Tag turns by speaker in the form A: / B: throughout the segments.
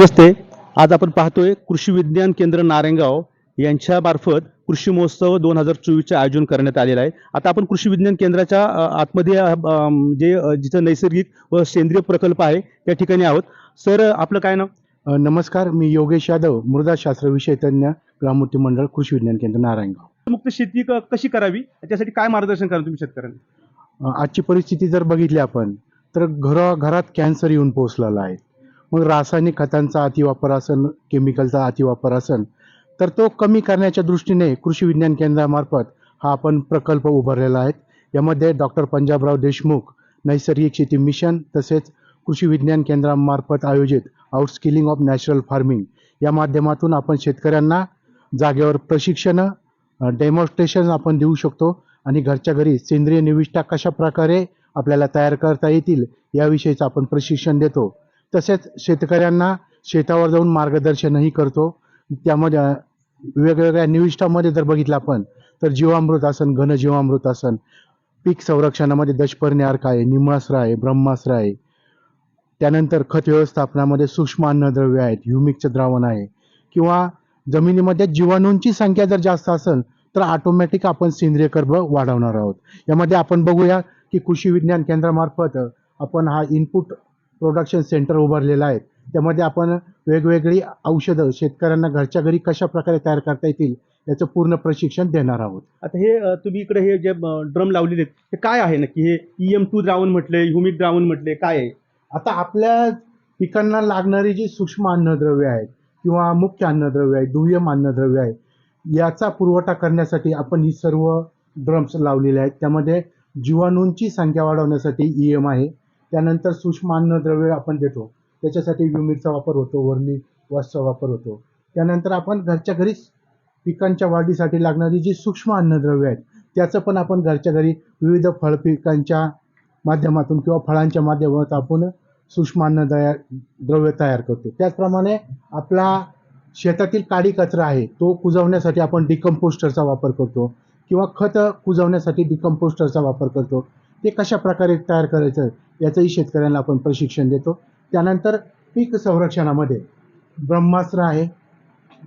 A: नमस्ते. आज आपण पाहतोय कृषी विज्ञान केंद्र नारायणगाव यांच्या मार्फत कृषी महोत्सव दोन हजार चोवीसचे आयोजन करण्यात आलेलं आहे. आता आपण कृषी विज्ञान केंद्राच्या आतमध्ये जे जिथं नैसर्गिक व सेंद्रिय प्रकल्प आहे त्या ठिकाणी आहोत. सर आपलं काय नाव?
B: नमस्कार. मी योगेश यादव मृदाशास्त्र विषय तज्ञ ग्रामोत्ती मंडळ कृषी विज्ञान केंद्र नारायणगाव.
A: मुक्त शेती कशी करावी? त्यासाठी काय मार्गदर्शन करा तुम्ही शेतकऱ्यांना?
B: आजची परिस्थिती जर बघितली आपण तर घराघरात कॅन्सर येऊन पोहोचलेला आहे. मग रासायनिक खतांचा अतिवापर असन केमिकलचा अतिवापर असन तर तो कमी करण्याच्या दृष्टीने कृषी विज्ञान केंद्रामार्फत हा आपण प्रकल्प उभारलेला आहे. यामध्ये डॉक्टर पंजाबराव देशमुख नैसर्गिक शेती मिशन तसेच कृषी विज्ञान केंद्रामार्फत आयोजित आउटस्किलिंग ऑफ नॅचरल फार्मिंग या माध्यमातून आपण शेतकऱ्यांना जागेवर प्रशिक्षण डेमॉन्स्ट्रेशन आपण देऊ शकतो आणि घरच्या घरी सेंद्रिय निविष्ठा कशा प्रकारे आपल्याला तयार करता येतील याविषयीचं आपण प्रशिक्षण देतो. तसेच शेतकऱ्यांना शेतावर जाऊन मार्गदर्शनही करतो. त्यामध्ये वेगवेगळ्या निविष्ठामध्ये जर बघितलं आपण तर जीवामृत आसन घनजीवामृत आसन पीक संरक्षणामध्ये दशपर्णी अर्क आहे निमास्त्र आहे ब्रह्मास्त्र आहे. त्यानंतर खत व्यवस्थापनामध्ये सूक्ष्म अन्नद्रव्य आहेत ह्युमिकचं द्रावण आहे. किंवा जमिनीमध्ये जीवाणूंची संख्या जर जास्त असेल तर ऑटोमॅटिक आपण सेंद्रिय कर्ब वाढवणार आहोत. यामध्ये आपण बघूया की कृषी विज्ञान केंद्रामार्फत आपण हा इनपुट प्रोडक्शन सेंटर उभारलेला आहे. त्यामध्ये आपण वेगवेगळी औषधं शेतकऱ्यांना घरच्या घरी कशा प्रकारे तयार करता येतील याचं पूर्ण प्रशिक्षण देणार आहोत.
A: आता हे तुम्ही इकडे हे जे ड्रम लावलेले आहेत हे काय आहे नक्की? हे ई एम टू द्रावण म्हटले ह्युमिक द्रावण म्हटले काय आहे?
B: आता आपल्या पिकांना लागणारी जी सूक्ष्म अन्नद्रव्य आहेत किंवा मुख्य अन्नद्रव्य आहे दुय्यम अन्नद्रव्य आहे याचा पुरवठा करण्यासाठी आपण ही सर्व ड्रम्स लावलेले आहेत. त्यामध्ये जीवाणूंची संख्या वाढवण्यासाठी ई एम आहे. त्यानंतर सूक्ष्म अन्नद्रव्य आपण देतो. त्याच्यासाठी युमिकचा वापर होतो वर्मी वॉशचा वापर होतो. त्यानंतर आपण घरच्या घरीच पिकांच्या वाढीसाठी लागणारी जी सूक्ष्म अन्नद्रव्य आहेत त्याचं पण आपण घरच्या घरी विविध फळ पिकांच्या माध्यमातून किंवा फळांच्या माध्यमातून आपण सूक्ष्म अन्न तयार द्रव्य तयार करतो. त्याचप्रमाणे आपला शेतातील काडी कचरा आहे तो कुजवण्यासाठी आपण डिकम्पोस्टरचा वापर करतो किंवा खत कुजवण्यासाठी डिकम्पोस्टरचा वापर करतो. ते कशा प्रकारे तयार करायचं याचंही शेतकऱ्यांना आपण प्रशिक्षण देतो. त्यानंतर पीक संरक्षणामध्ये ब्रह्मास्त्र आहे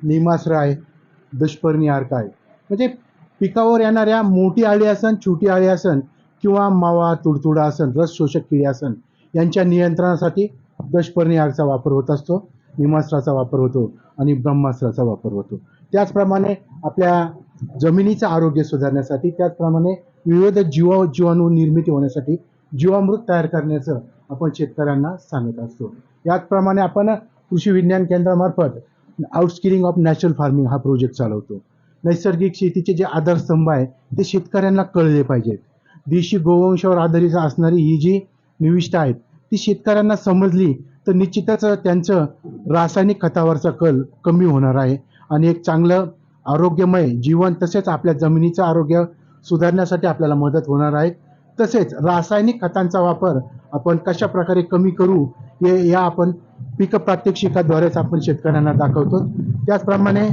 B: निमास्त्र आहे दुष्पर्णी अर्क आहे. म्हणजे पिकावर येणाऱ्या मोठी आळी असन छोटी आळी असन किंवा मावा तुडतुडा असन रस शोषक किडी असन यांच्या नियंत्रणासाठी दशपर्णी अर्कचा वापर होत असतो निमास्त्राचा वापर होतो आणि ब्रह्मास्त्राचा वापर होतो. त्याचप्रमाणे आपल्या जमिनीचं आरोग्य सुधारण्यासाठी त्याचप्रमाणे विविध जीवा जीवाणू निर्मिती होण्यासाठी जीवामृत तयार करण्याचं आपण शेतकऱ्यांना सांगत असतो. याचप्रमाणे आपण कृषी विज्ञान केंद्रामार्फत आउटस्किलिंग ऑफ नॅचरल फार्मिंग हा प्रोजेक्ट चालवतो. नैसर्गिक शेतीचे जे आधारस्तंभ आहे ते शेतकऱ्यांना कळले पाहिजेत. देशी गोवंशावर आधारित असणारी ही जी निविष्ठा आहेत ती शेतकऱ्यांना समजली तर निश्चितच त्यांचं रासायनिक खतावरचा कल कमी होणार आहे आणि एक चांगलं आरोग्यमय जीवन तसेच आपल्या जमिनीचं आरोग्य सुधारण्यासाठी आपल्याला मदत होणार आहे. तसेच रासायनिक खतांचा वापर आपण कशा प्रकारे कमी करू हे या आपण पीक प्रात्यक्षिकाद्वारेच आपण शेतकऱ्यांना दाखवतो. त्याचप्रमाणे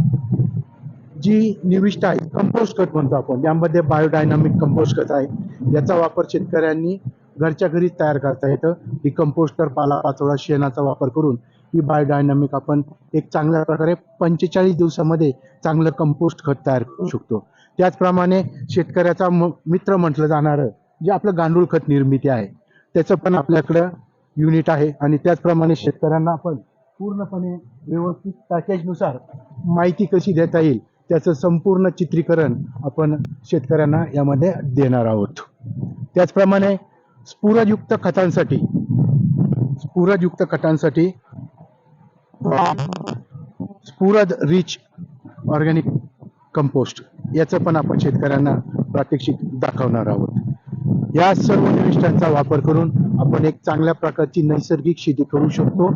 B: जी निविष्ट आहे कंपोस्ट खत म्हणतो आपण यामध्ये बायोडायनामिक कंपोस्ट खत आहे. याचा वापर शेतकऱ्यांनी घरच्या घरीच तयार करता येतं. डिकम्पोस्टर पाला पाचोळा शेणाचा वापर करून ही बायोडायनामिक आपण एक चांगल्या प्रकारे पंचेचाळीस दिवसामध्ये चांगलं कंपोस्ट खत तयार करू शकतो. त्याचप्रमाणे शेतकऱ्याचा म- मित्र म्हटलं जाणारं जे आपलं गांडूळ खत निर्मिती आहे त्याचं पण आपल्याकडं युनिट आहे. आणि त्याचप्रमाणे शेतकऱ्यांना आपण पूर्णपणे व्यवस्थित पॅकेजनुसार माहिती कशी देता येईल त्याचं संपूर्ण चित्रीकरण आपण शेतकऱ्यांना यामध्ये देणार आहोत. त्याचप्रमाणे स्फुरयुक्त खतांसाठी स्फुरयुक्त खतांसाठी स्पुरद रिच ऑर्गॅनिक कंपोस्ट याचं पण आपण शेतकऱ्यांना प्रात्यक्षिक दाखवणार आहोत. या सर्व निविष्ठांचा वापर करून आपण एक चांगल्या प्रकारची नैसर्गिक शेती करू शकतो.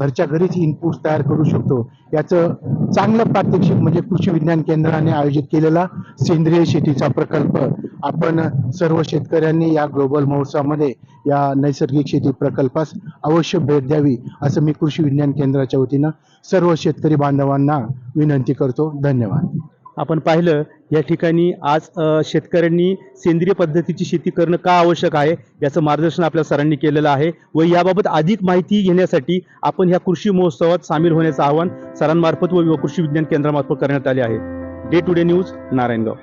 B: घरच्या घरीच इनपुट तयार करू शकतो. याचं चांगलं प्रात्यक्षिक म्हणजे कृषी विज्ञान केंद्राने आयोजित केलेला सेंद्रिय शेतीचा प्रकल्प. आपण सर्व शेतकऱ्यांनी या ग्लोबल महोत्सवामध्ये या नैसर्गिक शेती प्रकल्पास अवश्य भेट द्यावी असं मी कृषी विज्ञान केंद्राच्या वतीनं सर्व शेतकरी बांधवांना विनंती करतो. धन्यवाद.
A: आपण पाहिलं या ठिकाणी आज शेतकऱ्यांनी सेंद्रिय पद्धतीची शेती करणं का आवश्यक आहे याचं मार्गदर्शन आपल्या सरांनी केलेलं आहे व याबाबत अधिक माहिती घेण्यासाठी आपण ह्या कृषी महोत्सवात सामील होण्याचं आवाहन सरांमार्फत व कृषी विज्ञान केंद्रामार्फत करण्यात आले आहे. Day to day news Narayangaon.